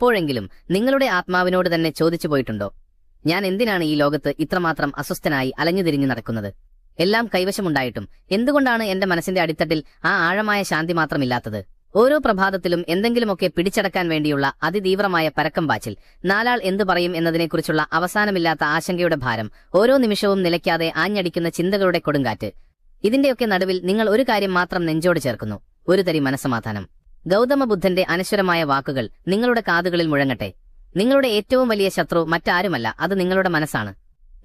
എപ്പോഴെങ്കിലും നിങ്ങളുടെ ആത്മാവിനോട് തന്നെ ചോദിച്ചു പോയിട്ടുണ്ടോ? ഞാൻ എന്തിനാണ് ഈ ലോകത്ത് ഇത്രമാത്രം അസ്വസ്ഥനായി അലഞ്ഞുതിരിഞ്ഞു നടക്കുന്നത്? എല്ലാം കൈവശമുണ്ടായിട്ടും എന്തുകൊണ്ടാണ് എന്റെ മനസ്സിന്റെ അടിത്തട്ടിൽ ആ ആഴമായ ശാന്തി മാത്രമില്ലാത്തത്? ഓരോ പ്രഭാതത്തിലും എന്തെങ്കിലുമൊക്കെ പിടിച്ചടക്കാൻ വേണ്ടിയുള്ള അതിതീവ്രമായ പരക്കം പാച്ചിൽ നാലാൾ എന്തു പറയും എന്നതിനെക്കുറിച്ചുള്ള അവസാനമില്ലാത്ത ആശങ്കയുടെ ഭാരം ഓരോ നിമിഷവും നിലയ്ക്കാതെ ആഞ്ഞടിക്കുന്ന ചിന്തകളുടെ കൊടുങ്കാറ്റ്. ഇതിന്റെയൊക്കെ നടുവിൽ നിങ്ങൾ ഒരു കാര്യം മാത്രം നെഞ്ചോട് ചേർക്കുന്നു. ഒരു തരി മനസ്സമാധാനം. ഗൗതമ ബുദ്ധന്റെ അനശ്വരമായ വാക്കുകൾ നിങ്ങളുടെ കാതുകളിൽ മുഴങ്ങട്ടെ. നിങ്ങളുടെ ഏറ്റവും വലിയ ശത്രു മറ്റാരുമല്ല അത് നിങ്ങളുടെ മനസ്സാണ്.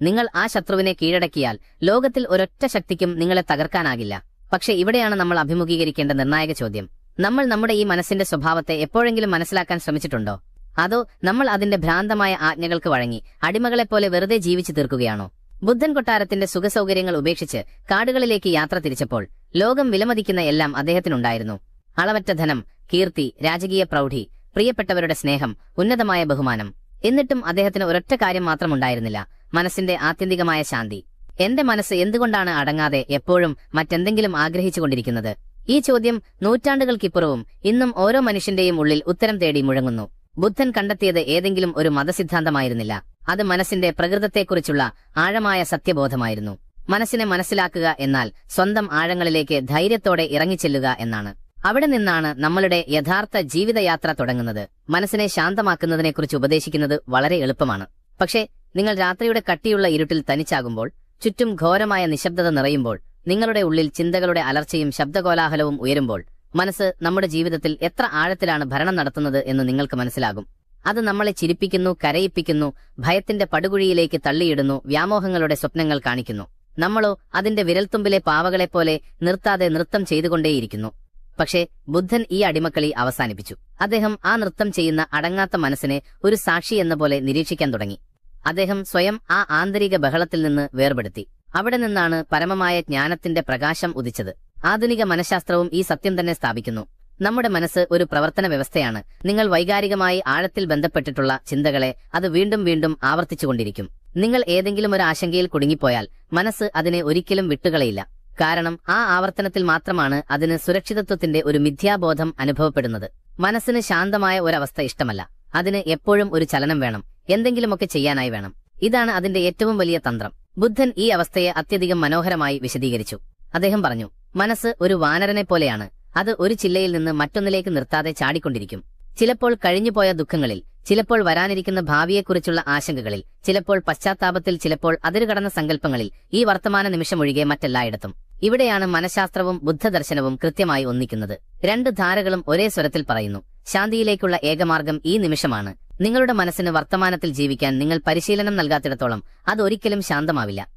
നിങ്ങൾ ആ ശത്രുവിനെ കീഴടക്കിയാൽ ലോകത്തിൽ ഒരൊറ്റ ശക്തിക്കും നിങ്ങളെ തകർക്കാനാകില്ല. പക്ഷെ ഇവിടെയാണ് നമ്മൾ അഭിമുഖീകരിക്കേണ്ട നിർണായക ചോദ്യം. നമ്മൾ നമ്മുടെ ഈ മനസ്സിന്റെ സ്വഭാവത്തെ എപ്പോഴെങ്കിലും മനസ്സിലാക്കാൻ ശ്രമിച്ചിട്ടുണ്ടോ? അതോ നമ്മൾ അതിന്റെ ഭ്രാന്തമായ ആജ്ഞകൾക്ക് വഴങ്ങി അടിമകളെപ്പോലെ വെറുതെ ജീവിച്ചു തീർക്കുകയാണോ? ബുദ്ധൻ കൊട്ടാരത്തിന്റെ സുഖസൗകര്യങ്ങൾ ഉപേക്ഷിച്ച് കാടുകളിലേക്ക് യാത്ര തിരിച്ചപ്പോൾ ലോകം വിലമതിക്കുന്ന എല്ലാം അദ്ദേഹത്തിനുണ്ടായിരുന്നു. അളവറ്റ ധനം കീർത്തി രാജകീയ പ്രൗഢി പ്രിയപ്പെട്ടവരുടെ സ്നേഹം ഉന്നതമായ ബഹുമാനം. എന്നിട്ടും അദ്ദേഹത്തിന് ഒരൊറ്റ കാര്യം മാത്രമുണ്ടായിരുന്നില്ല മനസ്സിന്റെ ആത്യന്തികമായ ശാന്തി. എന്റെ മനസ്സ് എന്തുകൊണ്ടാണ് അടങ്ങാതെ എപ്പോഴും മറ്റെന്തെങ്കിലും ആഗ്രഹിച്ചുകൊണ്ടിരിക്കുന്നത്? ഈ ചോദ്യം നൂറ്റാണ്ടുകൾക്കിപ്പുറവും ഇന്നും ഓരോ മനുഷ്യന്റെയും ഉള്ളിൽ ഉത്തരം തേടി മുഴങ്ങുന്നു. ബുദ്ധൻ കണ്ടെത്തിയത് ഏതെങ്കിലും ഒരു മതസിദ്ധാന്തമായിരുന്നില്ല. അത് മനസ്സിന്റെ പ്രകൃതത്തെക്കുറിച്ചുള്ള ആഴമായ സത്യബോധമായിരുന്നു. മനസ്സിനെ മനസ്സിലാക്കുക എന്നാൽ സ്വന്തം ആഴങ്ങളിലേക്ക് ധൈര്യത്തോടെ ഇറങ്ങിച്ചെല്ലുക എന്നാണ്. അവിടെ നിന്നാണ് നമ്മളുടെ യഥാർത്ഥ ജീവിതയാത്ര തുടങ്ങുന്നത്. മനസ്സിനെ ശാന്തമാക്കുന്നതിനെക്കുറിച്ച് ഉപദേശിക്കുന്നത് വളരെ എളുപ്പമാണ്. പക്ഷേ നിങ്ങൾ രാത്രിയുടെ കട്ടിയുള്ള ഇരുട്ടിൽ തനിച്ചാകുമ്പോൾ ചുറ്റും ഘോരമായ നിശബ്ദത നിറയുമ്പോൾ നിങ്ങളുടെ ഉള്ളിൽ ചിന്തകളുടെ അലർച്ചയും ശബ്ദകോലാഹലവും ഉയരുമ്പോൾ മനസ്സ് നമ്മുടെ ജീവിതത്തിൽ എത്ര ആഴത്തിലാണ് ഭരണം നടത്തുന്നത് എന്ന് നിങ്ങൾക്ക് മനസ്സിലാകും. അത് നമ്മളെ ചിരിപ്പിക്കുന്നു കരയിപ്പിക്കുന്നു ഭയത്തിന്റെ പടുകുഴിയിലേക്ക് തള്ളിയിടുന്നു വ്യാമോഹങ്ങളുടെ സ്വപ്നങ്ങൾ കാണിക്കുന്നു. നമ്മളോ അതിന്റെ വിരൽത്തുമ്പിലെ പാവകളെപ്പോലെ നിർത്താതെ നൃത്തം ചെയ്തുകൊണ്ടേയിരിക്കുന്നു. പക്ഷേ ബുദ്ധൻ ഈ അടിമക്കളി അവസാനിപ്പിച്ചു. അദ്ദേഹം ആ നൃത്തം ചെയ്യുന്ന അടങ്ങാത്ത മനസ്സിനെ ഒരു സാക്ഷി എന്ന പോലെ നിരീക്ഷിക്കാൻ തുടങ്ങി. അദ്ദേഹം സ്വയം ആ ആന്തരിക ബഹളത്തിൽ നിന്ന് വേർപെടുത്തി. അവിടെ നിന്നാണ് പരമമായ ജ്ഞാനത്തിന്റെ പ്രകാശം ഉദിച്ചത്. ആധുനിക മനഃശാസ്ത്രവും ഈ സത്യം തന്നെ സ്ഥാപിക്കുന്നു. നമ്മുടെ മനസ്സ് ഒരു പ്രവർത്തന വ്യവസ്ഥയാണ്. നിങ്ങൾ വൈകാരികമായി ആഴത്തിൽ ബന്ധപ്പെട്ടിട്ടുള്ള ചിന്തകളെ അത് വീണ്ടും വീണ്ടും ആവർത്തിച്ചുകൊണ്ടിരിക്കും. നിങ്ങൾ ഏതെങ്കിലും ഒരു ആശങ്കയിൽ കുടുങ്ങിപ്പോയാൽ മനസ്സ് അതിനെ ഒരിക്കലും വിട്ടുകളയില്ല. കാരണം ആ ആവർത്തനത്തിൽ മാത്രമാണ് അതിന് സുരക്ഷിതത്വത്തിന്റെ ഒരു മിഥ്യാബോധം അനുഭവപ്പെടുന്നത്. മനസ്സിന് ശാന്തമായ ഒരവസ്ഥ ഇഷ്ടമല്ല. അതിന് എപ്പോഴും ഒരു ചലനം വേണം. എന്തെങ്കിലുമൊക്കെ ചെയ്യാനായി വേണം. ഇതാണ് അതിന്റെ ഏറ്റവും വലിയ തന്ത്രം. ബുദ്ധൻ ഈ അവസ്ഥയെ അത്യധികം മനോഹരമായി വിശദീകരിച്ചു. അദ്ദേഹം പറഞ്ഞു മനസ്സ് ഒരു വാനരനെ പോലെയാണ്. അത് ഒരു ചില്ലയിൽ നിന്ന് മറ്റൊന്നിലേക്ക് നിർത്താതെ ചാടിക്കൊണ്ടിരിക്കും. ചിലപ്പോൾ കഴിഞ്ഞുപോയ ദുഃഖങ്ങളിൽ ചിലപ്പോൾ വരാനിരിക്കുന്ന ഭാവിയെക്കുറിച്ചുള്ള ആശങ്കകളിൽ ചിലപ്പോൾ പശ്ചാത്താപത്തിൽ ചിലപ്പോൾ അതിരുകടന്ന സങ്കല്പങ്ങളിൽ ഈ വർത്തമാന നിമിഷമൊഴികെ മറ്റെല്ലായിടത്തും. ഇവിടെയാണ് മനഃശാസ്ത്രവും ബുദ്ധദർശനവും കൃത്യമായി ഒന്നിക്കുന്നത്. രണ്ട് ധാരകളും ഒരേ സ്വരത്തിൽ പറയുന്നു. ശാന്തിയിലേക്കുള്ള ഏകമാർഗം ഈ നിമിഷമാണ്. നിങ്ങളുടെ മനസ്സിന് വർത്തമാനത്തിൽ ജീവിക്കാൻ നിങ്ങൾ പരിശീലനം നൽകാത്തിടത്തോളം അതൊരിക്കലും ശാന്തമാവില്ല.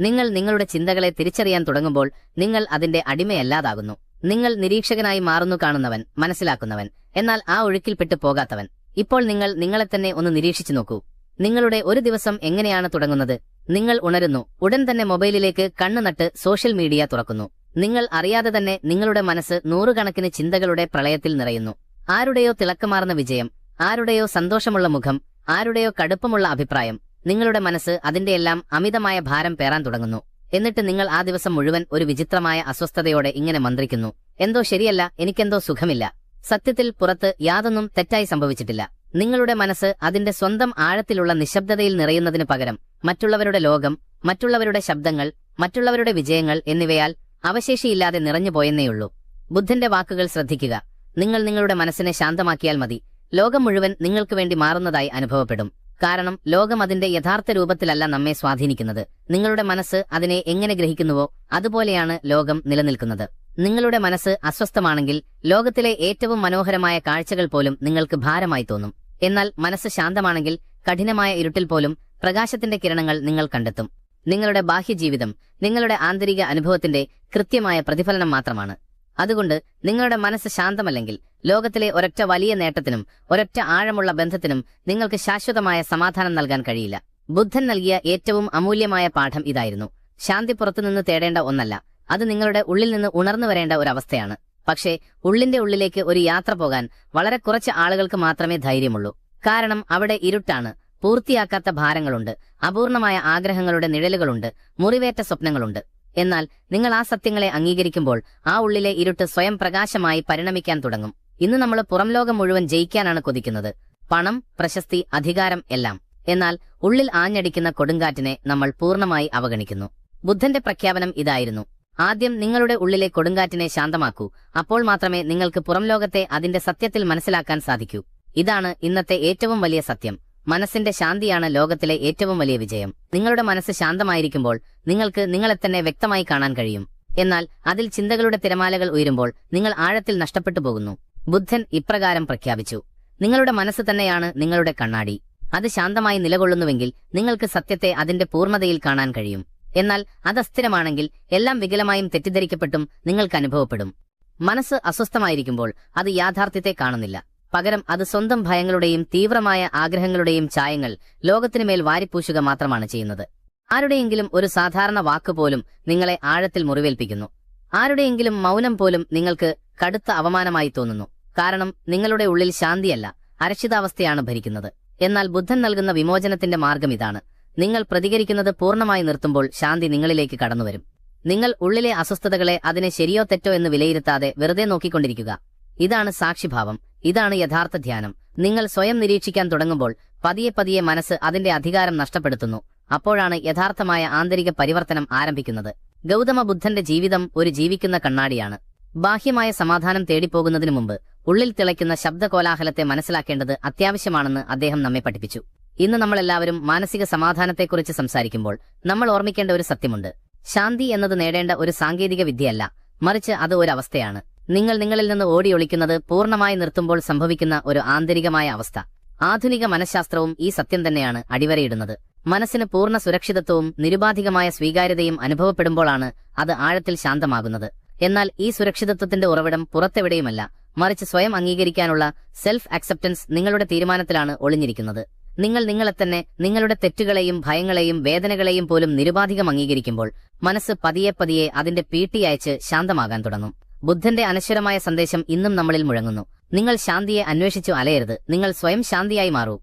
നിങ്ങൾ നിങ്ങളുടെ ചിന്തകളെ തിരിച്ചറിയാൻ തുടങ്ങുമ്പോൾ നിങ്ങൾ അതിന്റെ അടിമയല്ലാതാകുന്നു. നിങ്ങൾ നിരീക്ഷകനായി മാറുന്നു കാണുന്നവൻ മനസ്സിലാക്കുന്നവൻ എന്നാൽ ആ ഒഴുക്കിൽപ്പെട്ടു പോകാത്തവൻ. ഇപ്പോൾ നിങ്ങൾ നിങ്ങളെ തന്നെ ഒന്ന് നിരീക്ഷിച്ചു നോക്കൂ. നിങ്ങളുടെ ഒരു ദിവസം എങ്ങനെയാണ് തുടങ്ങുന്നത്? നിങ്ങൾ ഉണരുന്നു. ഉടൻ തന്നെ മൊബൈലിലേക്ക് കണ്ണു നട്ട് സോഷ്യൽ മീഡിയ തുറക്കുന്നു. നിങ്ങൾ അറിയാതെ തന്നെ നിങ്ങളുടെ മനസ്സ് നൂറുകണക്കിന് ചിന്തകളുടെ പ്രളയത്തിൽ നിറയുന്നു. ആരുടെയോ തിളക്കമാർന്ന വിജയം ആരുടെയോ സന്തോഷമുള്ള മുഖം ആരുടെയോ കടുപ്പമുള്ള അഭിപ്രായം നിങ്ങളുടെ മനസ്സ് അതിന്റെയെല്ലാം അമിതമായ ഭാരം പേറാൻ തുടങ്ങുന്നു. എന്നിട്ട് നിങ്ങൾ ആ ദിവസം മുഴുവൻ ഒരു വിചിത്രമായ അസ്വസ്ഥതയോടെ ഇങ്ങനെ മന്ത്രിക്കുന്നു. എന്തോ ശരിയല്ല എനിക്കെന്തോ സുഖമില്ല. സത്യത്തിൽ പുറത്ത് യാതൊന്നും തെറ്റായി സംഭവിച്ചിട്ടില്ല. നിങ്ങളുടെ മനസ്സ് അതിന്റെ സ്വന്തം ആഴത്തിലുള്ള നിശബ്ദതയിൽ നിറയുന്നതിനു പകരം മറ്റുള്ളവരുടെ ലോകം മറ്റുള്ളവരുടെ ശബ്ദങ്ങൾ മറ്റുള്ളവരുടെ വിജയങ്ങൾ എന്നിവയാൽ അവശേഷിയില്ലാതെ നിറഞ്ഞുപോയെന്നേയുള്ളൂ ബുദ്ധന്റെ വാക്കുകൾ ശ്രദ്ധിക്കുക. നിങ്ങൾ നിങ്ങളുടെ മനസ്സിനെ ശാന്തമാക്കിയാൽ മതി. ലോകം മുഴുവൻ നിങ്ങൾക്ക് വേണ്ടി മാറുന്നതായി അനുഭവപ്പെടും. കാരണം ലോകം അതിന്റെ യഥാർത്ഥ രൂപത്തിലല്ല നമ്മെ സ്വാധീനിക്കുന്നത്. നിങ്ങളുടെ മനസ്സ് അതിനെ എങ്ങനെ ഗ്രഹിക്കുന്നുവോ അതുപോലെയാണ് ലോകം നിലനിൽക്കുന്നത്. നിങ്ങളുടെ മനസ്സ് അസ്വസ്ഥമാണെങ്കിൽ ലോകത്തിലെ ഏറ്റവും മനോഹരമായ കാഴ്ചകൾ പോലും നിങ്ങൾക്ക് ഭാരമായി തോന്നും. എന്നാൽ മനസ്സ് ശാന്തമാണെങ്കിൽ കഠിനമായ ഇരുട്ടിൽ പോലും പ്രകാശത്തിന്റെ കിരണങ്ങൾ നിങ്ങൾ കണ്ടെത്തും. നിങ്ങളുടെ ബാഹ്യജീവിതം നിങ്ങളുടെ ആന്തരിക അനുഭവത്തിന്റെ കൃത്യമായ പ്രതിഫലനം മാത്രമാണ്. അതുകൊണ്ട് നിങ്ങളുടെ മനസ്സ് ശാന്തമല്ലെങ്കിൽ ലോകത്തിലെ ഒരൊറ്റ വലിയ നേട്ടത്തിനും ഒരൊറ്റ ആഴമുള്ള ബന്ധത്തിനും നിങ്ങൾക്ക് ശാശ്വതമായ സമാധാനം നൽകാൻ കഴിയില്ല. ബുദ്ധൻ നൽകിയ ഏറ്റവും അമൂല്യമായ പാഠം ഇതായിരുന്നു. ശാന്തി പുറത്തുനിന്ന് തേടേണ്ട ഒന്നല്ല അത് നിങ്ങളുടെ ഉള്ളിൽ നിന്ന് ഉണർന്നു വരേണ്ട ഒരവസ്ഥയാണ് പക്ഷേ ഉള്ളിന്റെ ഉള്ളിലേക്ക് ഒരു യാത്ര പോകാൻ വളരെ കുറച്ച് ആളുകൾക്ക് മാത്രമേ ധൈര്യമുള്ളൂ. കാരണം അവിടെ ഇരുട്ടാണ്. പൂർത്തിയാക്കാത്ത ഭാരങ്ങളുണ്ട്. അപൂർണമായ ആഗ്രഹങ്ങളുടെ നിഴലുകളുണ്ട്. മുറിവേറ്റ സ്വപ്നങ്ങളുണ്ട്. എന്നാൽ നിങ്ങൾ ആ സത്യങ്ങളെ അംഗീകരിക്കുമ്പോൾ ആ ഉള്ളിലെ ഇരുട്ട് സ്വയം പ്രകാശമായി പരിണമിക്കാൻ തുടങ്ങും. ഇന്ന് നമ്മൾ പുറം ലോകം മുഴുവൻ ജയിക്കാനാണ് കൊതിക്കുന്നത്. പണം പ്രശസ്തി അധികാരം എല്ലാം. എന്നാൽ ഉള്ളിൽ ആഞ്ഞടിക്കുന്ന കൊടുങ്കാറ്റിനെ നമ്മൾ പൂർണമായി അവഗണിക്കുന്നു. ബുദ്ധന്റെ പ്രഖ്യാപനം ഇതായിരുന്നു. ആദ്യം നിങ്ങളുടെ ഉള്ളിലെ കൊടുങ്കാറ്റിനെ ശാന്തമാക്കൂ. അപ്പോൾ മാത്രമേ നിങ്ങൾക്ക് പുറം ലോകത്തെ അതിന്റെ സത്യത്തിൽ മനസ്സിലാക്കാൻ സാധിക്കൂ. ഇതാണ് ഇന്നത്തെ ഏറ്റവും വലിയ സത്യം. മനസ്സിന്റെ ശാന്തിയാണ് ലോകത്തിലെ ഏറ്റവും വലിയ വിജയം. നിങ്ങളുടെ മനസ്സ് ശാന്തമായിരിക്കുമ്പോൾ നിങ്ങൾക്ക് നിങ്ങളെ തന്നെ വ്യക്തമായി കാണാൻ കഴിയും. എന്നാൽ അതിൽ ചിന്തകളുടെ തിരമാലകൾ ഉയരുമ്പോൾ നിങ്ങൾ ആഴത്തിൽ നഷ്ടപ്പെട്ടു പോകുന്നു. ബുദ്ധൻ ഇപ്രകാരം പ്രഖ്യാപിച്ചു. നിങ്ങളുടെ മനസ്സ് തന്നെയാണ് നിങ്ങളുടെ കണ്ണാടി. അത് ശാന്തമായി നിലകൊള്ളുന്നുവെങ്കിൽ നിങ്ങൾക്ക് സത്യത്തെ അതിന്റെ പൂർണതയിൽ കാണാൻ കഴിയും. എന്നാൽ അത് അസ്ഥിരമാണെങ്കിൽ എല്ലാം വികലമായും തെറ്റിദ്ധരിക്കപ്പെട്ടും നിങ്ങൾക്ക് അനുഭവപ്പെടും. മനസ്സ് അസ്വസ്ഥമായിരിക്കുമ്പോൾ അത് യാഥാർത്ഥ്യത്തെ കാണുന്നില്ല. പകരം അത് സ്വന്തം ഭയങ്ങളുടെയും തീവ്രമായ ആഗ്രഹങ്ങളുടെയും ചായങ്ങൾ ലോകത്തിനുമേൽ വാരിപ്പൂശുക മാത്രമാണ് ചെയ്യുന്നത്. ആരുടെയെങ്കിലും ഒരു സാധാരണ വാക്ക് പോലും നിങ്ങളെ ആഴത്തിൽ മുറിവേൽപ്പിക്കുന്നു. ആരുടെയെങ്കിലും മൗനം പോലും നിങ്ങൾക്ക് കടുത്ത അവമാനമായി തോന്നുന്നു. കാരണം നിങ്ങളുടെ ഉള്ളിൽ ശാന്തിയല്ല അരക്ഷിതാവസ്ഥയാണ് ഭരിക്കുന്നത്. എന്നാൽ ബുദ്ധൻ നൽകുന്ന വിമോചനത്തിന്റെ മാർഗം ഇതാണ്. നിങ്ങൾ പ്രതികരിക്കുന്നത് പൂർണമായി നിർത്തുമ്പോൾ ശാന്തി നിങ്ങളിലേക്ക് കടന്നുവരും. നിങ്ങൾ ഉള്ളിലെ അസ്വസ്ഥതകളെ അതിനെ ശരിയോ തെറ്റോ എന്ന് വിലയിരുത്താതെ വെറുതെ നോക്കിക്കൊണ്ടിരിക്കുക. ഇതാണ് സാക്ഷിഭാവം. ഇതാണ് യഥാർത്ഥ ധ്യാനം. നിങ്ങൾ സ്വയം നിരീക്ഷിക്കാൻ തുടങ്ങുമ്പോൾ പതിയെ പതിയെ മനസ്സ് അതിന്റെ അധികാരം നഷ്ടപ്പെടുത്തുന്നു. അപ്പോഴാണ് യഥാർത്ഥമായ ആന്തരിക പരിവർത്തനം ആരംഭിക്കുന്നത്. ഗൗതമ ബുദ്ധന്റെ ജീവിതം ഒരു ജീവിക്കുന്ന കണ്ണാടിയാണ്. ബാഹ്യമായ സമാധാനം തേടിപ്പോകുന്നതിനു മുമ്പ് ഉള്ളിൽ തിളയ്ക്കുന്ന ശബ്ദകോലാഹലത്തെ മനസ്സിലാക്കേണ്ടത് അത്യാവശ്യമാണെന്ന് അദ്ദേഹം നമ്മെ പഠിപ്പിച്ചു. ഇന്ന് നമ്മളെല്ലാവരും മാനസിക സമാധാനത്തെക്കുറിച്ച് സംസാരിക്കുമ്പോൾ നമ്മൾ ഓർമ്മിക്കേണ്ട ഒരു സത്യമുണ്ട്. ശാന്തി എന്നത് നേടേണ്ട ഒരു സാങ്കേതിക വിദ്യയല്ല. മറിച്ച് അത് ഒരു അവസ്ഥയാണ് നിങ്ങൾ നിങ്ങളിൽ നിന്ന് ഓടിയൊളിക്കുന്നത് പൂർണമായി നിർത്തുമ്പോൾ സംഭവിക്കുന്ന ഒരു ആന്തരികമായ അവസ്ഥ. ആധുനിക മനഃശാസ്ത്രവും ഈ സത്യം തന്നെയാണ് അടിവരയിടുന്നത്. മനസ്സിന് പൂർണ സുരക്ഷിതത്വവും നിരുപാധികമായ സ്വീകാര്യതയും അനുഭവപ്പെടുമ്പോഴാണ് അത് ആഴത്തിൽ ശാന്തമാകുന്നത്. എന്നാൽ ഈ സുരക്ഷിതത്വത്തിന്റെ ഉറവിടം പുറത്തെവിടെയുമല്ല. മറിച്ച് സ്വയം അംഗീകരിക്കാനുള്ള സെൽഫ് അക്സെപ്റ്റൻസ് നിങ്ങളുടെ തീരുമാനത്തിലാണ് ഒളിഞ്ഞിരിക്കുന്നത്. നിങ്ങൾ നിങ്ങളെ തന്നെ നിങ്ങളുടെ തെറ്റുകളെയും ഭയങ്ങളെയും വേദനകളെയും പോലും നിരുപാധികം അംഗീകരിക്കുമ്പോൾ മനസ്സ് പതിയെ പതിയെ അതിന്റെ പീട്ടി അയച്ച് ശാന്തമാകാൻ തുടങ്ങും. ബുദ്ധന്റെ അനശ്വരമായ സന്ദേശം ഇന്നും നമ്മളിൽ മുഴങ്ങുന്നു. നിങ്ങൾ ശാന്തിയെ അന്വേഷിച്ചു അലയരുത്. നിങ്ങൾ സ്വയം ശാന്തിയായി മാറൂ.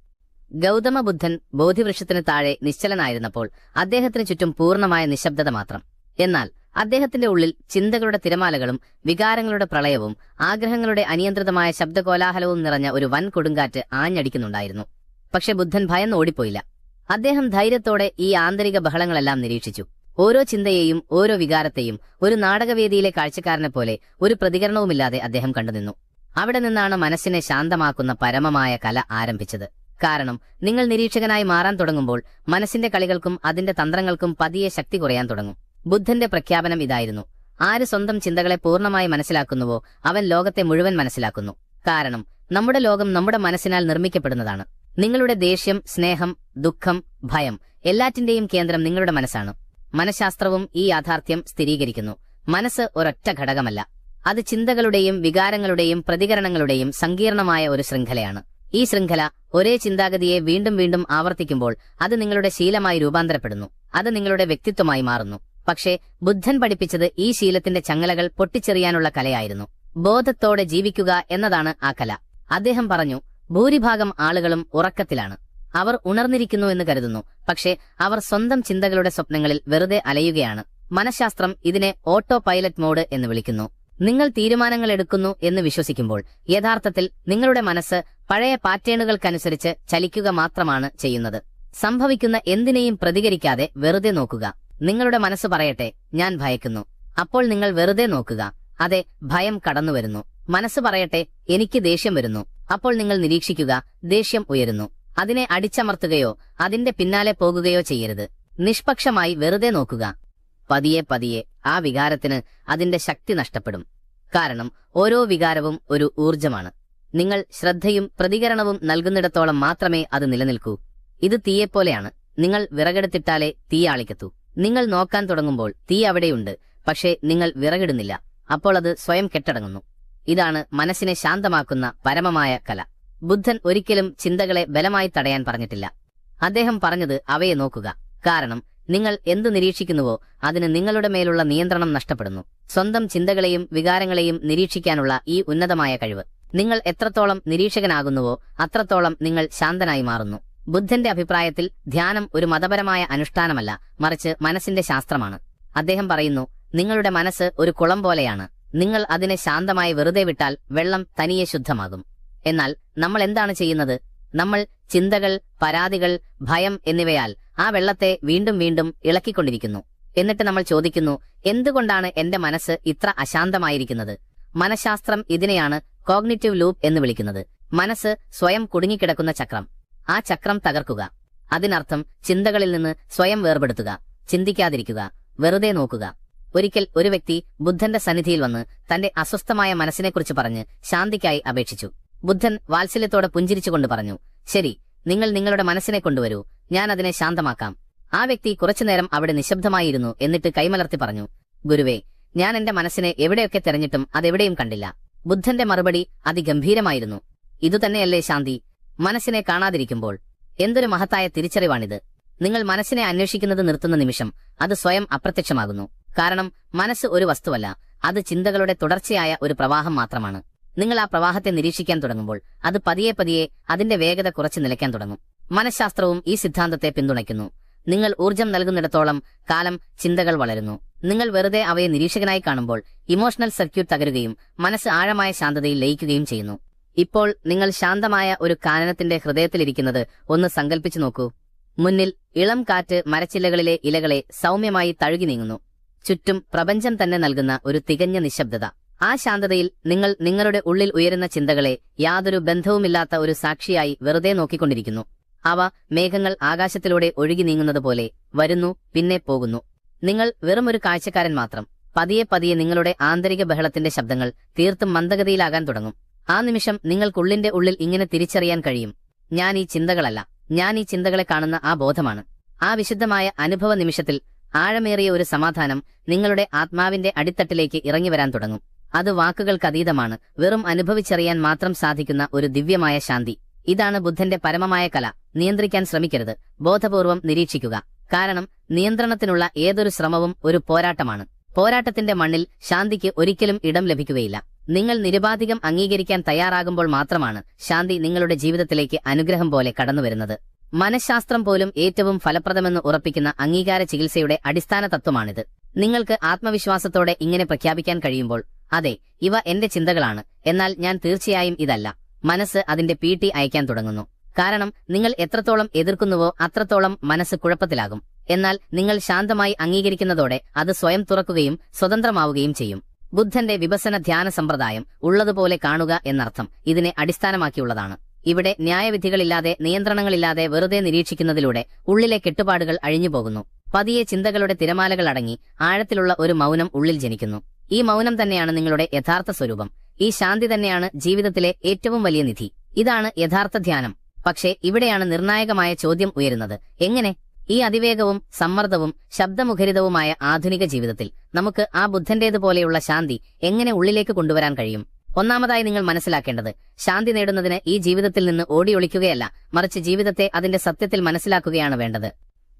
ഗൗതമ ബുദ്ധൻ ബോധിവൃക്ഷത്തിന് താഴെ നിശ്ചലനായിരുന്നപ്പോൾ അദ്ദേഹത്തിന് ചുറ്റും പൂർണമായ നിശബ്ദത മാത്രം. എന്നാൽ അദ്ദേഹത്തിന്റെ ഉള്ളിൽ ചിന്തകളുടെ തിരമാലകളും വികാരങ്ങളുടെ പ്രളയവും ആഗ്രഹങ്ങളുടെ അനിയന്ത്രിതമായ ശബ്ദകോലാഹലവും നിറഞ്ഞ ഒരു വൻ കൊടുങ്കാറ്റ് ആഞ്ഞടിക്കുന്നുണ്ടായിരുന്നു. പക്ഷെ ബുദ്ധൻ ഭയന്ന് ഓടിപ്പോയില്ല. അദ്ദേഹം ധൈര്യത്തോടെ ഈ ആന്തരിക ബഹളങ്ങളെല്ലാം നിരീക്ഷിച്ചു. ഓരോ ചിന്തയെയും ഓരോ വികാരത്തെയും ഒരു നാടകവേദിയിലെ കാഴ്ചക്കാരനെ പോലെ ഒരു പ്രതികരണവുമില്ലാതെ അദ്ദേഹം കണ്ടുനിന്നു. അവിടെ നിന്നാണ് മനസ്സിനെ ശാന്തമാക്കുന്ന പരമമായ കല ആരംഭിച്ചത്. കാരണം നിങ്ങൾ നിരീക്ഷകനായി മാറാൻ തുടങ്ങുമ്പോൾ മനസ്സിന്റെ കളികൾക്കും അതിന്റെ തന്ത്രങ്ങൾക്കും പതിയെ ശക്തി കുറയാൻ തുടങ്ങും. ബുദ്ധന്റെ പ്രഖ്യാപനം ഇതായിരുന്നു. ആര് സ്വന്തം ചിന്തകളെ പൂർണമായി മനസ്സിലാക്കുന്നുവോ അവൻ ലോകത്തെ മുഴുവൻ മനസ്സിലാക്കുന്നു. കാരണം നമ്മുടെ ലോകം നമ്മുടെ മനസ്സിനാൽ നിർമ്മിക്കപ്പെടുന്നതാണ്. നിങ്ങളുടെ ദേഷ്യം സ്നേഹം ദുഃഖം ഭയം എല്ലാറ്റിന്റെയും കേന്ദ്രം നിങ്ങളുടെ മനസ്സാണ്. മനഃശാസ്ത്രവും ഈ യാഥാർത്ഥ്യം സ്ഥിരീകരിക്കുന്നു. മനസ്സ് ഒരൊറ്റ ഘടകമല്ല. അത് ചിന്തകളുടെയും വികാരങ്ങളുടെയും പ്രതികരണങ്ങളുടെയും സങ്കീർണമായ ഒരു ശൃംഖലയാണ്. ഈ ശൃംഖല ഒരേ ചിന്താഗതിയെ വീണ്ടും വീണ്ടും ആവർത്തിക്കുമ്പോൾ അത് നിങ്ങളുടെ ശീലമായി രൂപാന്തരപ്പെടുന്നു. അത് നിങ്ങളുടെ വ്യക്തിത്വമായി മാറുന്നു. പക്ഷേ ബുദ്ധൻ പഠിപ്പിച്ചത് ഈ ശീലത്തിന്റെ ചങ്ങലകൾ പൊട്ടിച്ചെറിയാനുള്ള കലയായിരുന്നു. ബോധത്തോടെ ജീവിക്കുക എന്നതാണ് ആ കല. അദ്ദേഹം പറഞ്ഞു ഭൂരിഭാഗം ആളുകളും ഉറക്കത്തിലാണ്. അവർ ഉണർന്നിരിക്കുന്നു എന്ന് കരുതുന്നു. പക്ഷേ അവർ സ്വന്തം ചിന്തകളുടെ സ്വപ്നങ്ങളിൽ വെറുതെ അലയുകയാണ്. മനഃശാസ്ത്രം ഇതിനെ ഓട്ടോ പൈലറ്റ് മോഡ് എന്ന് വിളിക്കുന്നു. നിങ്ങൾ തീരുമാനങ്ങൾ എടുക്കുന്നു എന്ന് വിശ്വസിക്കുമ്പോൾ യഥാർത്ഥത്തിൽ നിങ്ങളുടെ മനസ്സ് പഴയ പാറ്റേണുകൾക്കനുസരിച്ച് ചലിക്കുക മാത്രമാണ് ചെയ്യുന്നത്. സംഭവിക്കുന്ന എന്തിനേയും പ്രതികരിക്കാതെ വെറുതെ നോക്കുക. നിങ്ങളുടെ മനസ്സ് പറയട്ടെ ഞാൻ ഭയക്കുന്നു. അപ്പോൾ നിങ്ങൾ വെറുതെ നോക്കുക. അതെ ഭയം കടന്നുവരുന്നു. മനസ്സ് പറയട്ടെ എനിക്ക് ദേഷ്യം വരുന്നു. അപ്പോൾ നിങ്ങൾ നിരീക്ഷിക്കുക ദേഷ്യം ഉയരുന്നു. അതിനെ അടിച്ചമർത്തുകയോ അതിന്റെ പിന്നാലെ പോകുകയോ ചെയ്യരുത്. നിഷ്പക്ഷമായി വെറുതെ നോക്കുക. പതിയെ പതിയെ ആ വികാരത്തിന് അതിന്റെ ശക്തി നഷ്ടപ്പെടും. കാരണം ഓരോ വികാരവും ഒരു ഊർജമാണ് നിങ്ങൾ ശ്രദ്ധയും പ്രതികരണവും നൽകുന്നിടത്തോളം മാത്രമേ അത് നിലനിൽക്കൂ. ഇത് തീയെപ്പോലെയാണ്. നിങ്ങൾ വിറകെടുത്തിട്ടാലേ തീ ആളിക്കത്തൂ. നിങ്ങൾ നോക്കാൻ തുടങ്ങുമ്പോൾ തീ അവിടെയുണ്ട് പക്ഷേ നിങ്ങൾ വിറകിടുന്നില്ല. അപ്പോൾ അത് സ്വയം കെട്ടടങ്ങുന്നു. ഇതാണ് മനസ്സിനെ ശാന്തമാക്കുന്ന പരമമായ കല. ബുദ്ധൻ ഒരിക്കലും ചിന്തകളെ ബലമായി തടയാൻ പറഞ്ഞിട്ടില്ല. അദ്ദേഹം പറഞ്ഞത് അവയെ നോക്കുക. കാരണം നിങ്ങൾ എന്തു നിരീക്ഷിക്കുന്നുവോ അതിന് നിങ്ങളുടെ മേലുള്ള നിയന്ത്രണം നഷ്ടപ്പെടുന്നു. സ്വന്തം ചിന്തകളെയും വികാരങ്ങളെയും നിരീക്ഷിക്കാനുള്ള ഈ ഉന്നതമായ കഴിവ്. നിങ്ങൾ എത്രത്തോളം നിരീക്ഷകനാകുന്നുവോ അത്രത്തോളം നിങ്ങൾ ശാന്തനായി മാറുന്നു. ബുദ്ധന്റെ അഭിപ്രായത്തിൽ ധ്യാനം ഒരു മതപരമായ അനുഷ്ഠാനമല്ല മറിച്ച് മനസ്സിന്റെ ശാസ്ത്രമാണ്. അദ്ദേഹം പറയുന്നു നിങ്ങളുടെ മനസ്സ് ഒരു കുളം പോലെയാണ്. നിങ്ങൾ അതിനെ ശാന്തമായി വെറുതെ വിട്ടാൽ വെള്ളം തനിയെ ശുദ്ധമാകും. എന്നാൽ നമ്മൾ എന്താണ് ചെയ്യുന്നത്? നമ്മൾ ചിന്തകൾ പരാതികൾ ഭയം എന്നിവയാൽ ആ വെള്ളത്തെ വീണ്ടും വീണ്ടും ഇളക്കിക്കൊണ്ടിരിക്കുന്നു. എന്നിട്ട് നമ്മൾ ചോദിക്കുന്നു എന്തുകൊണ്ടാണ് എന്റെ മനസ്സ് ഇത്ര അശാന്തമായിരിക്കുന്നത്? മനഃശാസ്ത്രം ഇതിനെയാണ് കോഗ്നിറ്റീവ് ലൂപ്പ് എന്ന് വിളിക്കുന്നത്. മനസ്സ് സ്വയം കുടുങ്ങിക്കിടക്കുന്ന ചക്രം. ആ ചക്രം തകർക്കുക. അതിനർത്ഥം ചിന്തകളിൽ നിന്ന് സ്വയം വേർപെടുത്തുക. ചിന്തിക്കാതിരിക്കുക. വെറുതെ നോക്കുക. ഒരിക്കൽ ഒരു വ്യക്തി ബുദ്ധന്റെ സന്നിധിയിൽ വന്ന് തന്റെ അസ്വസ്ഥമായ മനസ്സിനെക്കുറിച്ച് പറഞ്ഞ് ശാന്തിക്കായി അപേക്ഷിച്ചു. ബുദ്ധൻ വാത്സല്യത്തോടെ പുഞ്ചിരിച്ചുകൊണ്ട് പറഞ്ഞു ശരി നിങ്ങൾ നിങ്ങളുടെ മനസ്സിനെ കൊണ്ടുവരൂ ഞാൻ അതിനെ ശാന്തമാക്കാം. ആ വ്യക്തി കുറച്ചുനേരം അവിടെ നിശബ്ദമായിരുന്നു എന്നിട്ട് കൈമലർത്തി പറഞ്ഞു ഗുരുവേ ഞാൻ എന്റെ മനസ്സിനെ എവിടെയൊക്കെ തെരഞ്ഞിട്ടും അതെവിടെയും കണ്ടില്ല. ബുദ്ധന്റെ മറുപടി അതിഗംഭീരമായിരുന്നു. ഇതുതന്നെയല്ലേ ശാന്തി? മനസ്സിനെ കാണാതിരിക്കുമ്പോൾ എന്തൊരു മഹത്തായ തിരിച്ചറിവാണിത്. നിങ്ങൾ മനസ്സിനെ അന്വേഷിക്കുന്നത് നിർത്തുന്ന നിമിഷം അത് സ്വയം അപ്രത്യക്ഷമാകുന്നു. കാരണം മനസ്സ് ഒരു വസ്തുവല്ല അത് ചിന്തകളുടെ തുടർച്ചയായ ഒരു പ്രവാഹം മാത്രമാണ്. നിങ്ങൾ ആ പ്രവാഹത്തെ നിരീക്ഷിക്കാൻ തുടങ്ങുമ്പോൾ അത് പതിയെ പതിയെ അതിന്റെ വേഗത കുറച്ച് നിലയ്ക്കാൻ തുടങ്ങും. മനഃശാസ്ത്രവും ഈ സിദ്ധാന്തത്തെ പിന്തുണയ്ക്കുന്നു. നിങ്ങൾ ഊർജം നൽകുന്നിടത്തോളം കാലം ചിന്തകൾ വളരുന്നു. നിങ്ങൾ വെറുതെ അവയെ നിരീക്ഷകനായി കാണുമ്പോൾ ഇമോഷണൽ സർക്യൂട്ട് തകരുകയും മനസ്സ് ആഴമായ ശാന്തതയിൽ ലയിക്കുകയും ചെയ്യുന്നു. ഇപ്പോൾ നിങ്ങൾ ശാന്തമായ ഒരു കാനനത്തിന്റെ ഹൃദയത്തിലിരിക്കുന്നത് ഒന്ന് സങ്കല്പിച്ചു നോക്കൂ. മുന്നിൽ ഇളം കാറ്റ് മരച്ചില്ലകളിലെ ഇലകളെ സൗമ്യമായി തഴുകി നീങ്ങുന്നു. ചുറ്റും പ്രപഞ്ചം തന്നെ നൽകുന്ന ഒരു തികഞ്ഞ നിശബ്ദത. ആ ശാന്തതയിൽ നിങ്ങൾ നിങ്ങളുടെ ഉള്ളിൽ ഉയരുന്ന ചിന്തകളെ യാതൊരു ബന്ധവുമില്ലാത്ത ഒരു സാക്ഷിയായി വെറുതെ നോക്കിക്കൊണ്ടിരിക്കുന്നു. അവ മേഘങ്ങൾ ആകാശത്തിലൂടെ ഒഴുകി നീങ്ങുന്നത് പോലെ വരുന്നു പിന്നെ പോകുന്നു. നിങ്ങൾ വെറുമൊരു കാഴ്ചക്കാരൻ മാത്രം. പതിയെ പതിയെ നിങ്ങളുടെ ആന്തരിക ബഹളത്തിന്റെ ശബ്ദങ്ങൾ തീർത്തും മന്ദഗതിയിലാകാൻ തുടങ്ങും. ആ നിമിഷം നിങ്ങൾക്കുള്ളിന്റെ ഉള്ളിൽ ഇങ്ങനെ തിരിച്ചറിയാൻ കഴിയും. ഞാൻ ഈ ചിന്തകളല്ല. ഞാൻ ഈ ചിന്തകളെ കാണുന്ന ആ ബോധമാണ്. ആ വിശുദ്ധമായ അനുഭവ നിമിഷത്തിൽ ആഴമേറിയ ഒരു സമാധാനം നിങ്ങളുടെ ആത്മാവിന്റെ അടിത്തട്ടിലേക്ക് ഇറങ്ങി വരാൻ തുടങ്ങും. അത് വാക്കുകൾക്കതീതമാണ് വെറും അനുഭവിച്ചറിയാൻ മാത്രം സാധിക്കുന്ന ഒരു ദിവ്യമായ ശാന്തി. ഇതാണ് ബുദ്ധന്റെ പരമമായ കല. നിയന്ത്രിക്കാൻ ശ്രമിക്കരുത്. ബോധപൂർവം നിരീക്ഷിക്കുക. കാരണം നിയന്ത്രണത്തിനുള്ള ഏതൊരു ശ്രമവും ഒരു പോരാട്ടമാണ്. പോരാട്ടത്തിന്റെ മണ്ണിൽ ശാന്തിക്ക് ഒരിക്കലും ഇടം ലഭിക്കുകയില്ല. നിങ്ങൾ നിരുപാധികം അംഗീകരിക്കാൻ തയ്യാറാകുമ്പോൾ മാത്രമാണ് ശാന്തി നിങ്ങളുടെ ജീവിതത്തിലേക്ക് അനുഗ്രഹം പോലെ കടന്നുവരുന്നത്. മനഃശാസ്ത്രം പോലും ഏറ്റവും ഫലപ്രദമെന്ന് ഉറപ്പിക്കുന്ന അംഗീകാര ചികിത്സയുടെ അടിസ്ഥാന തത്വമാണിത്. നിങ്ങൾക്ക് ആത്മവിശ്വാസത്തോടെ ഇങ്ങനെ പ്രഖ്യാപിക്കാൻ കഴിയുമ്പോൾ അതെ ഇവ എന്റെ ചിന്തകളാണ് എന്നാൽ ഞാൻ തീർച്ചയായും ഇതല്ല. മനസ്സ് അതിന്റെ പീട്ടി അയക്കാൻ തുടങ്ങുന്നു. കാരണം നിങ്ങൾ എത്രത്തോളം എതിർക്കുന്നുവോ അത്രത്തോളം മനസ്സ് കുഴപ്പത്തിലാകും. എന്നാൽ നിങ്ങൾ ശാന്തമായി അംഗീകരിക്കുന്നതോടെ അത് സ്വയം തുറക്കുകയും സ്വതന്ത്രമാവുകയും ചെയ്യും. ബുദ്ധന്റെ വിഭസന ധ്യാന സമ്പ്രദായം ഉള്ളതുപോലെ കാണുക എന്നർത്ഥം ഇതിനെ അടിസ്ഥാനമാക്കിയുള്ളതാണ്. ഇവിടെ ന്യായവിധികളില്ലാതെ നിയന്ത്രണങ്ങളില്ലാതെ വെറുതെ നിരീക്ഷിക്കുന്നതിലൂടെ ഉള്ളിലെ കെട്ടുപാടുകൾ അഴിഞ്ഞുപോകുന്നു. പതിയെ ചിന്തകളുടെ തിരമാലകൾ അടങ്ങി ആഴത്തിലുള്ള ഒരു മൗനം ഉള്ളിൽ ജനിക്കുന്നു. ഈ മൗനം തന്നെയാണ് നിങ്ങളുടെ യഥാർത്ഥ സ്വരൂപം. ഈ ശാന്തി തന്നെയാണ് ജീവിതത്തിലെ ഏറ്റവും വലിയ നിധി. ഇതാണ് യഥാർത്ഥ ധ്യാനം. പക്ഷേ ഇവിടെയാണ് നിർണായകമായ ചോദ്യം ഉയരുന്നത്. എങ്ങനെ? ഈ അതിവേഗവും സമ്മർദ്ദവും ശബ്ദമുഖരിതവുമായ ആധുനിക ജീവിതത്തിൽ നമുക്ക് ആ ബുദ്ധന്റേതുപോലെയുള്ള ശാന്തി എങ്ങനെ ഉള്ളിലേക്ക് കൊണ്ടുവരാൻ കഴിയും? ഒന്നാമതായി നിങ്ങൾ മനസ്സിലാക്കേണ്ടത് ശാന്തി നേടുന്നതിന് ഈ ജീവിതത്തിൽ നിന്ന് ഓടിയൊളിക്കുകയല്ല മറിച്ച് ജീവിതത്തെ അതിന്റെ സത്യത്തിൽ മനസ്സിലാക്കുകയാണ് വേണ്ടത്.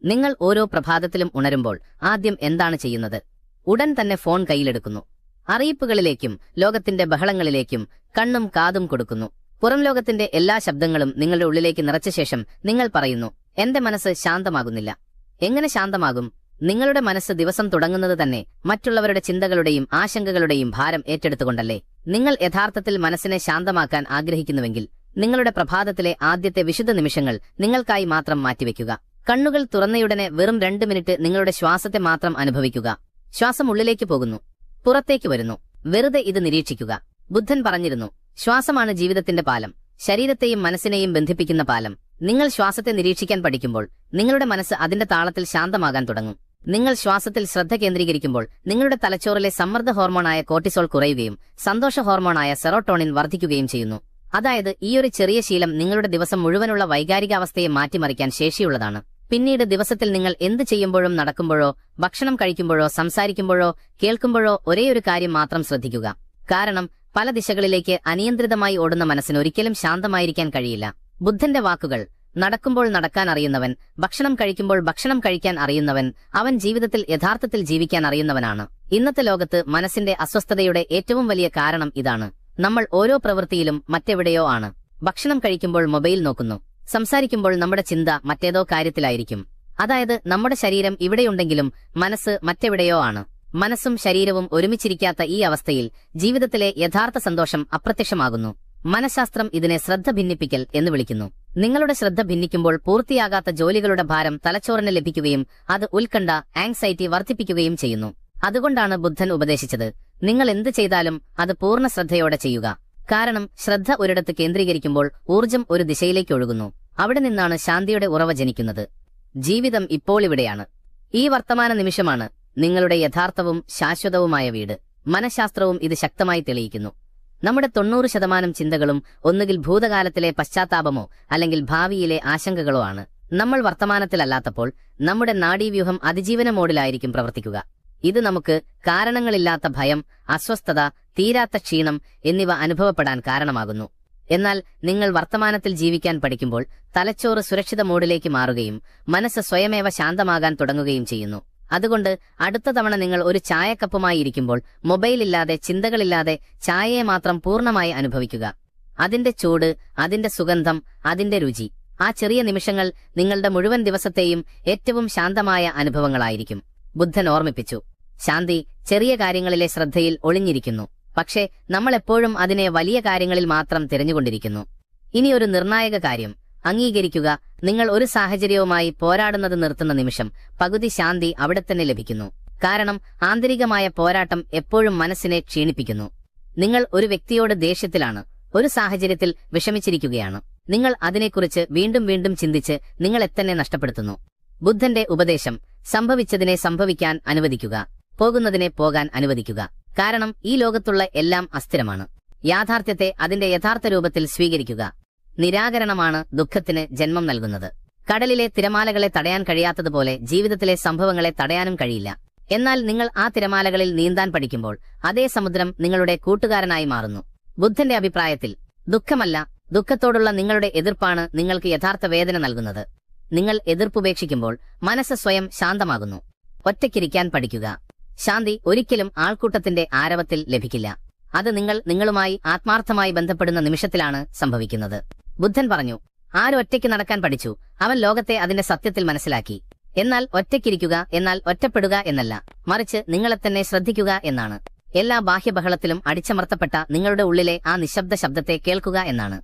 നിങ്ങൾ ഓരോ പ്രഭാതത്തിലും ഉണരുമ്പോൾ ആദ്യം എന്താണ് ചെയ്യുന്നത്? ഉടൻ തന്നെ ഫോൺ കയ്യിലെടുക്കുന്നു. അറിയിപ്പുകളിലേക്കും ലോകത്തിന്റെ ബഹളങ്ങളിലേക്കും കണ്ണും കാതും കൊടുക്കുന്നു. പുറം ലോകത്തിന്റെ എല്ലാ ശബ്ദങ്ങളും നിങ്ങളുടെ ഉള്ളിലേക്ക് നിറച്ച ശേഷം നിങ്ങൾ പറയുന്നു എന്റെ മനസ്സ് ശാന്തമാകുന്നില്ല. എങ്ങനെ ശാന്തമാകും? നിങ്ങളുടെ മനസ്സ് ദിവസം തുടങ്ങുന്നത് തന്നെ മറ്റുള്ളവരുടെ ചിന്തകളുടെയും ആശങ്കകളുടെയും ഭാരം ഏറ്റെടുത്തുകൊണ്ടല്ലേ? നിങ്ങൾ യഥാർത്ഥത്തിൽ മനസ്സിനെ ശാന്തമാക്കാൻ ആഗ്രഹിക്കുന്നുവെങ്കിൽ നിങ്ങളുടെ പ്രഭാതത്തിലെ ആദ്യത്തെ വിശുദ്ധ നിമിഷങ്ങൾ നിങ്ങൾക്കായി മാത്രം മാറ്റിവെക്കുക. കണ്ണുകൾ തുറന്നയുടനെ വെറും രണ്ട് മിനിറ്റ് നിങ്ങളുടെ ശ്വാസത്തെ മാത്രം അനുഭവിക്കുക. ശ്വാസം ഉള്ളിലേക്ക് പോകുന്നു. പുറത്തേക്ക് വരുന്നു. വെറുതെ ഇത് നിരീക്ഷിക്കുക. ബുദ്ധൻ പറഞ്ഞിരുന്നു ശ്വാസമാണ് ജീവിതത്തിന്റെ പാലം. ശരീരത്തെയും മനസ്സിനെയും ബന്ധിപ്പിക്കുന്ന പാലം. നിങ്ങൾ ശ്വാസത്തെ നിരീക്ഷിക്കാൻ പഠിക്കുമ്പോൾ നിങ്ങളുടെ മനസ്സ് അതിന്റെ താളത്തിൽ ശാന്തമാകാൻ തുടങ്ങും. നിങ്ങൾ ശ്വാസത്തിൽ ശ്രദ്ധ കേന്ദ്രീകരിക്കുമ്പോൾ നിങ്ങളുടെ തലച്ചോറിലെ സമ്മർദ്ദ ഹോർമോണായ കോർട്ടിസോൾ കുറയുകയും സന്തോഷ ഹോർമോണായ സെറോട്ടോണിൻ വർദ്ധിക്കുകയും ചെയ്യുന്നു. അതായത് ഈ ഒരു ചെറിയ ശീലം നിങ്ങളുടെ ദിവസം മുഴുവനുള്ള വൈകാരികാവസ്ഥയെ മാറ്റിമറിക്കാൻ ശേഷിയുള്ളതാണ്. പിന്നീട് ദിവസത്തിൽ നിങ്ങൾ എന്ത് ചെയ്യുമ്പോഴും നടക്കുമ്പോഴോ ഭക്ഷണം കഴിക്കുമ്പോഴോ സംസാരിക്കുമ്പോഴോ കേൾക്കുമ്പോഴോ ഒരേയൊരു കാര്യം മാത്രം ശ്രദ്ധിക്കുക. കാരണം പല ദിശകളിലേക്ക് അനിയന്ത്രിതമായി ഓടുന്ന മനസ്സിന് ഒരിക്കലും ശാന്തമായിരിക്കാൻ കഴിയില്ല. ബുദ്ധന്റെ വാക്കുകൾ നടക്കുമ്പോൾ നടക്കാൻ അറിയുന്നവൻ ഭക്ഷണം കഴിക്കുമ്പോൾ ഭക്ഷണം കഴിക്കാൻ അറിയുന്നവൻ അവൻ ജീവിതത്തിൽ യഥാർത്ഥത്തിൽ ജീവിക്കാൻ അറിയുന്നവനാണ്. ഇന്നത്തെ ലോകത്ത് മനസ്സിന്റെ അസ്വസ്ഥതയുടെ ഏറ്റവും വലിയ കാരണം ഇതാണ്. നമ്മൾ ഓരോ പ്രവൃത്തിയിലും മറ്റെവിടെയോ ആണ്. ഭക്ഷണം കഴിക്കുമ്പോൾ മൊബൈൽ നോക്കുന്നു. സംസാരിക്കുമ്പോൾ നമ്മുടെ ചിന്ത മറ്റേതോ കാര്യത്തിലായിരിക്കും. അതായത് നമ്മുടെ ശരീരം ഇവിടെയുണ്ടെങ്കിലും മനസ്സ് മറ്റെവിടെയോ ആണ്. മനസ്സും ശരീരവും ഒരുമിച്ചിരിക്കാത്ത ഈ അവസ്ഥയിൽ ജീവിതത്തിലെ യഥാർത്ഥ സന്തോഷം അപ്രത്യക്ഷമാകുന്നു. മനഃശാസ്ത്രം ഇതിനെ ശ്രദ്ധ ഭിന്നിപ്പിക്കൽ എന്ന് വിളിക്കുന്നു. നിങ്ങളുടെ ശ്രദ്ധ ഭിന്നിക്കുമ്പോൾ പൂർത്തിയാകാത്ത ജോലികളുടെ ഭാരം തലച്ചോറിന് ലഭിക്കുകയും അത് ഉത്കണ്ഠ ആങ്സൈറ്റി വർദ്ധിപ്പിക്കുകയും ചെയ്യുന്നു. അതുകൊണ്ടാണ് ബുദ്ധൻ ഉപദേശിച്ചത്. നിങ്ങൾ എന്ത് ചെയ്താലും അത് പൂർണ ശ്രദ്ധയോടെ ചെയ്യുക. കാരണം ശ്രദ്ധ ഒരിടത്ത് കേന്ദ്രീകരിക്കുമ്പോൾ ഊർജം ഒരു ദിശയിലേക്ക് ഒഴുകുന്നു. അവിടെ നിന്നാണ് ശാന്തിയുടെ ഉറവ ജനിക്കുന്നത്. ജീവിതം ഇപ്പോൾ ഇവിടെയാണ്. ഈ വർത്തമാന നിമിഷമാണ് നിങ്ങളുടെ യഥാർത്ഥവും ശാശ്വതവുമായ വീട്. മനഃശാസ്ത്രവും ഇത് ശക്തമായി തെളിയിക്കുന്നു. നമ്മുടെ തൊണ്ണൂറ് ശതമാനം ചിന്തകളും ഒന്നുകിൽ ഭൂതകാലത്തിലെ പശ്ചാത്താപമോ അല്ലെങ്കിൽ ഭാവിയിലെ ആശങ്കകളോ ആണ്. നമ്മൾ വർത്തമാനത്തിലല്ലാത്തപ്പോൾ നമ്മുടെ നാഡീവ്യൂഹം അതിജീവന മോഡിലായിരിക്കും പ്രവർത്തിക്കുക. ഇത് നമുക്ക് കാരണങ്ങളില്ലാത്ത ഭയം അസ്വസ്ഥത തീരാത്ത ക്ഷീണം എന്നിവ അനുഭവപ്പെടാൻ കാരണമാകുന്നു. എന്നാൽ നിങ്ങൾ വർത്തമാനത്തിൽ ജീവിക്കാൻ പഠിക്കുമ്പോൾ തലച്ചോറ് സുരക്ഷിത മോഡിലേക്ക് മാറുകയും മനസ്സ് സ്വയമേവ ശാന്തമാകാൻ തുടങ്ങുകയും ചെയ്യുന്നു. അതുകൊണ്ട് അടുത്ത തവണ നിങ്ങൾ ഒരു ചായക്കപ്പുമായി ഇരിക്കുമ്പോൾ മൊബൈലില്ലാതെ ചിന്തകളില്ലാതെ ചായയെ മാത്രം പൂർണമായി അനുഭവിക്കുക. അതിന്റെ ചൂട് അതിന്റെ സുഗന്ധം അതിന്റെ രുചി. ആ ചെറിയ നിമിഷങ്ങൾ നിങ്ങളുടെ മുഴുവൻ ദിവസത്തെയും ഏറ്റവും ശാന്തമായ അനുഭവങ്ങളായിരിക്കും. ബുദ്ധൻ ഓർമ്മിപ്പിച്ചു. ശാന്തി ചെറിയ കാര്യങ്ങളിലെ ശ്രദ്ധയിൽ ഒളിഞ്ഞിരിക്കുന്നു. പക്ഷേ നമ്മൾ എപ്പോഴും അതിനെ വലിയ കാര്യങ്ങളിൽ മാത്രം തിരഞ്ഞുകൊണ്ടിരിക്കുന്നു. ഇനി ഒരു നിർണായക കാര്യം. അംഗീകരിക്കുക. നിങ്ങൾ ഒരു സാഹചര്യവുമായി പോരാടുന്നത് നിർത്തുന്ന നിമിഷം പകുതി ശാന്തി അവിടെ തന്നെ ലഭിക്കുന്നു. കാരണം ആന്തരികമായ പോരാട്ടം എപ്പോഴും മനസ്സിനെ ക്ഷീണിപ്പിക്കുന്നു. നിങ്ങൾ ഒരു വ്യക്തിയോട് ദേഷ്യത്തിലാണ് ഒരു സാഹചര്യത്തിൽ വിഷമിച്ചിരിക്കുകയാണ്. നിങ്ങൾ അതിനെക്കുറിച്ച് വീണ്ടും വീണ്ടും ചിന്തിച്ച് നിങ്ങളെ തന്നെ നഷ്ടപ്പെടുത്തുന്നു. ബുദ്ധന്റെ ഉപദേശം സംഭവിച്ചതിനെ സംഭവിക്കാൻ അനുവദിക്കുക പോകുന്നതിനെ പോകാൻ അനുവദിക്കുക. കാരണം ഈ ലോകത്തുള്ള എല്ലാം അസ്ഥിരമാണ്. യാഥാർത്ഥ്യത്തെ അതിന്റെ യഥാർത്ഥ രൂപത്തിൽ സ്വീകരിക്കുക. നിരാകരണമാണ് ദുഃഖത്തിന് ജന്മം നൽകുന്നത്. കടലിലെ തിരമാലകളെ തടയാൻ കഴിയാത്തതുപോലെ ജീവിതത്തിലെ സംഭവങ്ങളെ തടയാനും കഴിയില്ല. എന്നാൽ നിങ്ങൾ ആ തിരമാലകളിൽ നീന്താൻ പഠിക്കുമ്പോൾ അതേ സമുദ്രം നിങ്ങളുടെ കൂട്ടുകാരനായി മാറുന്നു. ബുദ്ധന്റെ അഭിപ്രായത്തിൽ ദുഃഖമല്ല ദുഃഖത്തോടുള്ള നിങ്ങളുടെ എതിർപ്പാണ് നിങ്ങൾക്ക് യഥാർത്ഥ വേദന നൽകുന്നത്. നിങ്ങൾ എതിർപ്പുപേക്ഷിക്കുമ്പോൾ മനസ്സ് സ്വയം ശാന്തമാകുന്നു. ഒറ്റയ്ക്കിരിക്കാൻ പഠിക്കുക. ശാന്തി ഒരിക്കലും ആൾക്കൂട്ടത്തിന്റെ ആരവത്തിൽ ലഭിക്കില്ല. അത് നിങ്ങൾ നിങ്ങളുമായി ആത്മാർത്ഥമായി ബന്ധപ്പെടുന്ന നിമിഷത്തിലാണ് സംഭവിക്കുന്നത്. ബുദ്ധൻ പറഞ്ഞു ആരൊറ്റയ്ക്ക് നടക്കാൻ പഠിച്ചു? അവൻ ലോകത്തെ അതിന്റെ സത്യത്തിൽ മനസ്സിലാക്കി. എന്നാൽ ഒറ്റയ്ക്കിരിക്കുക എന്നാൽ ഒറ്റപ്പെടുക എന്നല്ല. മറിച്ച് നിങ്ങളെ തന്നെ ശ്രദ്ധിക്കുക എന്നാണ്. എല്ലാ ബാഹ്യബഹളത്തിലും അടിച്ചമർത്തപ്പെട്ട നിങ്ങളുടെ ഉള്ളിലെ ആ നിശബ്ദ ശബ്ദത്തെ കേൾക്കുക എന്നാണ്.